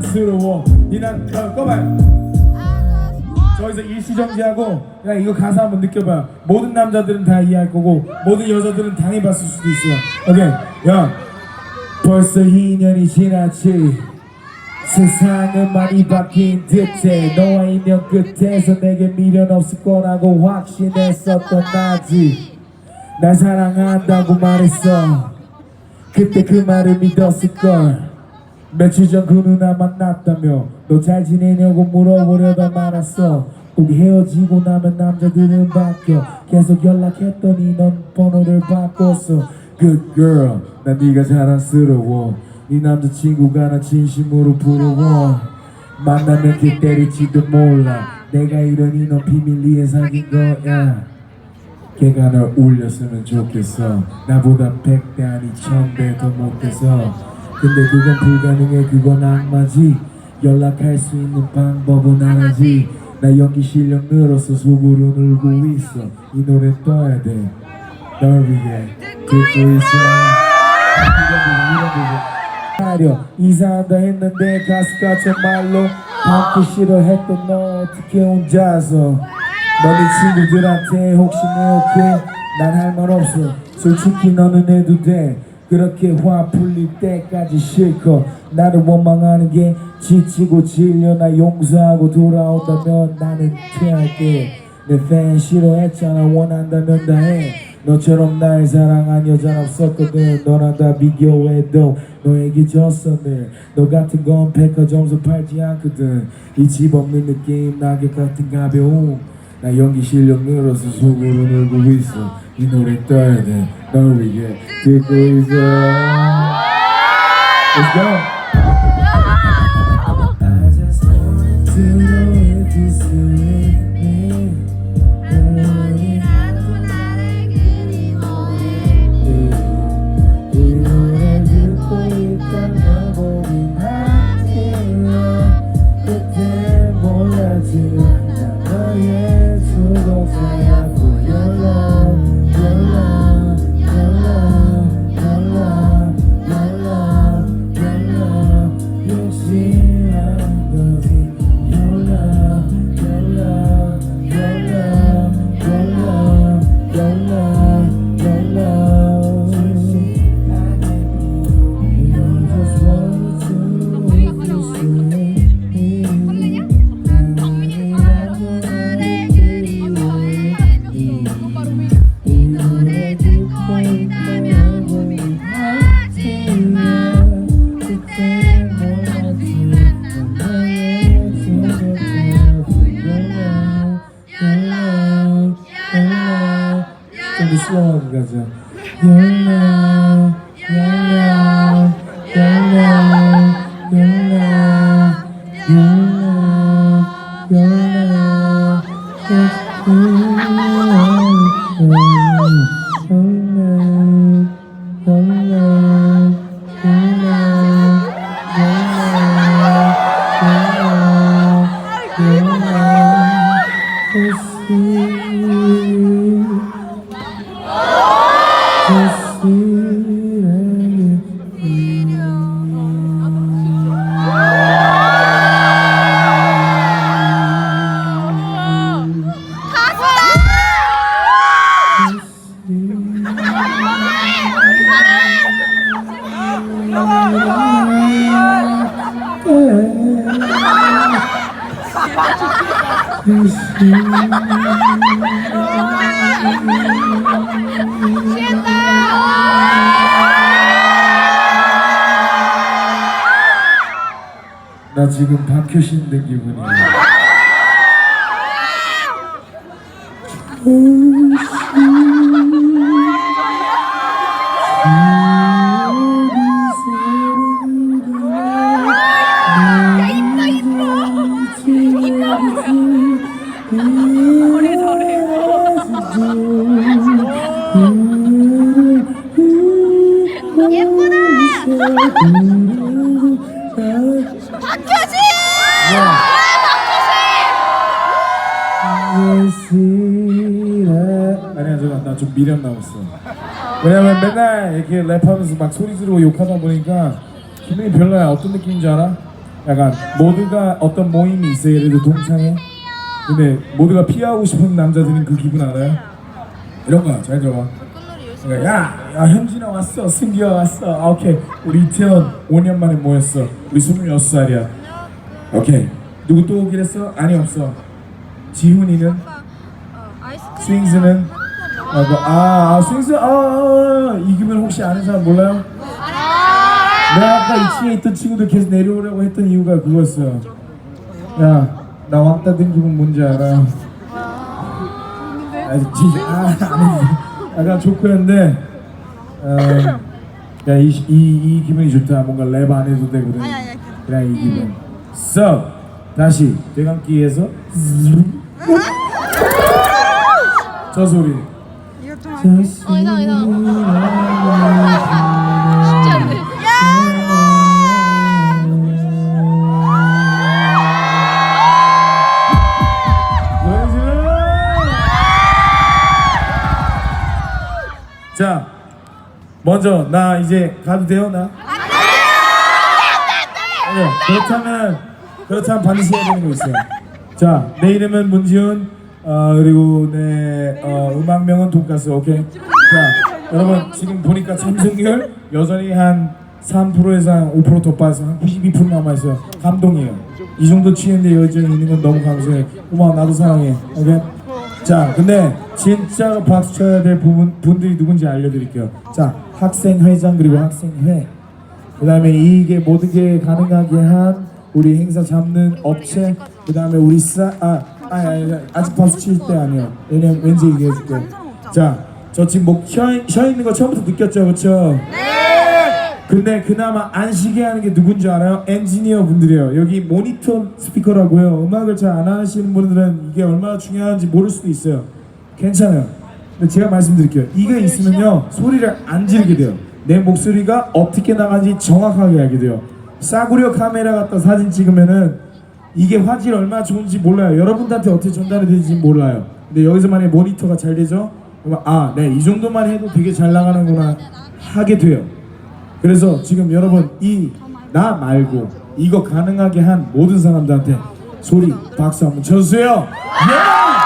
자랑스러워. 니난 꺼봐요. 저기서 일시정지하고 그냥 이거 가사 한번 느껴봐요. 모든 남자들은 다 이해할 거고 모든 여자들은 당해봤을 수도 있어요. 오케이. 야. 벌써 2년이 지났지. 세상은 많이 바뀐 듯해. 너와 인연 끝에서 내게 미련 없을 거라고 확신했었던 나지. 날 사랑한다고 말했어. 그때 그 말을 믿었을걸 며칠 전 그 누나 만났다며 너 잘 지내냐고 물어보려다 말았어. 꼭 헤어지고 나면 남자들은 바뀌어. 계속 연락했더니 넌 번호를 바꿨어. Good girl 난 네가 자랑스러워. 네 남자친구가 나 진심으로 부러워. 만나면 걔 때릴지도 몰라. 내가 이러니 넌 비밀리에 사귄 거야. 걔가 널 울렸으면 좋겠어. 나보다 백배 아니 천배 더 못해서 근데 그건 불가능해. 그건 악마지. 연락할 수 있는 방법은 하나지. 나 연기 실력 늘었어. 속으로 늘고 있어. 이 노래 떠야 돼 널 위해 듣고 있어. 이런 부분 이런 부분 이상하다 했는데 가수가 정말로 받기 싫어했던 너 어떻게 혼자서? 너네 친구들한테 혹시 내 오케이 난할 말 없어. 솔직히 너는 해도 돼 그렇게 화 풀릴 때까지 싫고 나를 원망하는 게 지치고 질려 나 용서하고 돌아온다면 나는 퇴할게. 내 팬 싫어했잖아 원한다면 다해. 너처럼 날 사랑한 여자는 없었거든. 너랑 다 비교해도 너에게 졌어 늘너 같은 건 백화점에서 팔지 않거든. 이 집 없는 느낌 낙엽 같은 가벼움. 나 연기 실력 늘어서 속으로 늘고 있어 이 노래 떠야 돼 널 위해 듣고 있어. Let's go your love, your love, it's you. Your love, your love, your love, your love, 나 지금 박효신 된 기분이야. 박효신! 아니야 저나좀 미련 남았어. 왜냐면 맨날 이렇게 랩하면서 막 소리 지르고 욕하다 보니까 기분이 별로야. 어떤 느낌인지 알아? 약간 모두가 어떤 모임이 있어요. 예를 들어 동창회. 근데 모두가 피하고 싶은 남자들은 그 기분 알아요? 이런 거야. 잘 들어봐. 그러니까 야, 야 현진아 왔어, 승기야 왔어. 아, 오케이. 우리 이태원 5년 만에 모였어. 우리 26살이야. 오케이. 누구 또 오긴 했어? 아니 없어. 지훈이는 스윙스는 아, 뭐, 아, 아 스윙스 아, 아, 아 이기면 혹시 아는 사람 몰라요? 내가 아까 2층에 있던 친구들 계속 내려오라고 했던 이유가 그거였어요. 야, 나 왕따 된 기분 뭔지 알아? 아, 진짜 아, 아니, 약간 조크였는데, 어, 야, 이, 이, 이 기분이 좋다. 뭔가 랩 안 해도 되거든. 그냥 이 기분. So, 다시 대감기에서 저 소리. 저 어, 이상, 이상. 먼저 나 이제 가도 돼요 나? 네, 그렇다면 그렇다면 반드시 해야 되는 거 있어요. 자, 내 이름은 문지훈. 어, 그리고 내 어, 음악명은 돈가스. 오케이. 자, 여러분 지금 보니까 참석률 여전히 한 3%에서 한 5% 돌파해서 한 92% 남아 있어요. 감동이에요. 이 정도 취했는데 여전히 있는 건 너무 감사해. 고마워 나도 사랑해. 오케이. 자, 근데 진짜 박수 쳐야 될 부분, 분들이 누군지 알려드릴게요. 자, 학생회장 그리고 학생회. 그 다음에 이게 모든 게 가능하게 한 우리 행사 잡는 업체. 그 다음에 우리 싸, 아, 아, 아, 아, 직 박수 칠 때 아니에요. 왜냐면 왠지 얘기해줄게. 자, 저 지금 목 쉬어, 쉬어 있는 거 처음부터 느꼈죠, 그렇죠? 근데 그나마 안 쉬게 하는 게 누군지 알아요? 엔지니어 분들이에요. 여기 모니터 스피커라고요. 음악을 잘 안 하시는 분들은 이게 얼마나 중요한지 모를 수도 있어요. 괜찮아요. 근데 제가 말씀드릴게요. 이게 있으면요 소리를 안 지르게 돼요. 내 목소리가 어떻게 나가는지 정확하게 알게 돼요. 싸구려 카메라 갖다 사진 찍으면은 이게 화질 얼마나 좋은지 몰라요. 여러분들한테 어떻게 전달이 되는지 몰라요. 근데 여기서 만약에 모니터가 잘 되죠? 그러면 아, 네, 이 정도만 해도 되게 잘 나가는구나 하게 돼요. 그래서 지금 여러분 이 나 말고 이거 가능하게 한 모든 사람들한테 소리 박수 한번 쳐주세요. 예!